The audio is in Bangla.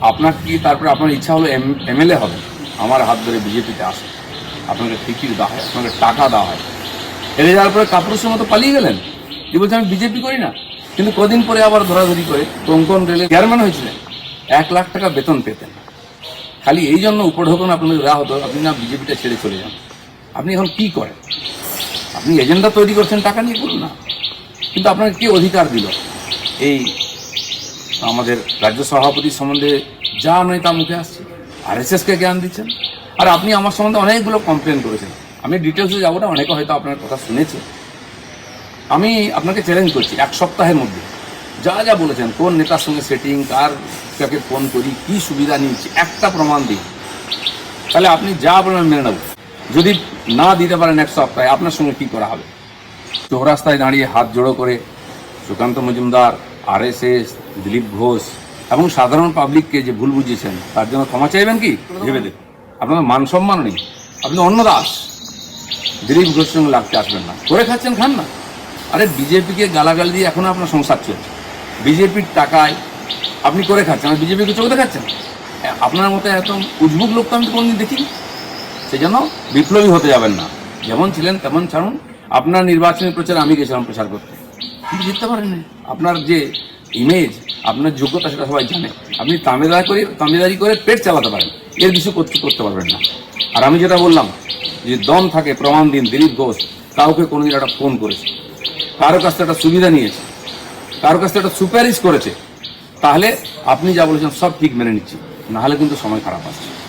আপনার কি তারপরে আপনার ইচ্ছা হলো এম, এমএলএ হবে? আমার হাত ধরে বিজেপিতে আসে। আপনাকে টিকিট দেওয়া হয়, আপনাকে টাকা দেওয়া হয়। এড়ে যাওয়ার পরে কাপুরুষের মতো পালিয়ে গেলেন? যে বলছে, আমি বিজেপি করি না। কিন্তু কদিন পরে আবার ধরাধরি করে কোঙ্কন রেলে চেয়ারম্যান হয়েছিলেন। এক লাখ টাকা বেতন পেতেন। খালি এই জন্য উপঢৌকন আপনাদের দেওয়া হতো, আপনি না বিজেপিটা ছেড়ে চলে যান। আপনি এখন কি করেন? আপনি এজেন্ডা তৈরি করছেন, টাকা নিয়ে করুন না। কিন্তু আপনাকে কে অধিকার দিল? এই আমাদের রাজ্য সভাপতি সম্বন্ধে যা নয় তা মুখে আসছে। আর কে জ্ঞান দিচ্ছেন। আর আপনি আমার সম্বন্ধে অনেকগুলো কমপ্লেন করেছেন। আমি ডিটেলসে যাব না অনেকে হয়তো আপনার কথা শুনেছে। আমি আপনাকে চ্যালেঞ্জ করছি এক সপ্তাহের মধ্যে। যা যা বলেছেন, কোন নেতার সঙ্গে সেটিং কার কাকে ফোন করি, কি সুবিধা নিয়েছি, একটা প্রমাণ দিই তাহলে আপনি যা বলেন মেনে নেব। যদি না দিতে পারেন এক সপ্তাহে, আপনার সঙ্গে কি করা হবে? চৌরাস্তায় দাঁড়িয়ে হাত জোড়ো করে সুকান্ত মজুমদার আরএসএস, দিলীপ ঘোষ এবং সাধারণ পাবলিককে যে ভুল বুঝিয়েছেন, তার জন্য ক্ষমা চাইবেন কি? ভেবে দেখুন। আপনার মান সম্মান নেই। আপনি অন্য দাস। দিলীপ ঘোষের সঙ্গে লাগতে আসবেন না। করে খাচ্ছেন, খান না। আরে বিজেপিকে গালাগাল দিয়ে এখনও আপনার সংসার চলছে। বিজেপির টাকায় আপনি করে খাচ্ছেন, আর বিজেপিকে চোখে দেখাচ্ছেন? আপনার মতো এত উজবুক লোক তো আমি কোনদিন দেখিনি। সেই জন্য বিপ্লবী হতে যাবেন না। যেমন ছিলেন, তেমন ছাড়ুন। আপনার নির্বাচনী প্রচার আমি গেছিলাম প্রচার করতে। জিততে পারেন আপনার যে ইমেজ আপনার যোগ্যতা সেটা সবাই জানে। আপনি তামেদারি করে তামেদারি করে পেট চালাতে পারেন। এর কিছু করতে করতে পারবেন না। আর আমি যেটা বললাম, যে দম থাকে, প্রমাণ দিন, দিলীপ ঘোষ, কাউকে কোনোদিন একটা ফোন করেছে। কারও কাছ থেকে একটা সুবিধা নিয়েছে। কারও কাছ থেকে একটা সুপারিশ করেছে। তাহলে আপনি যা বলেছেন সব ঠিক মেনে নিচ্ছি। নাহলে কিন্তু সময় খারাপ আসছে।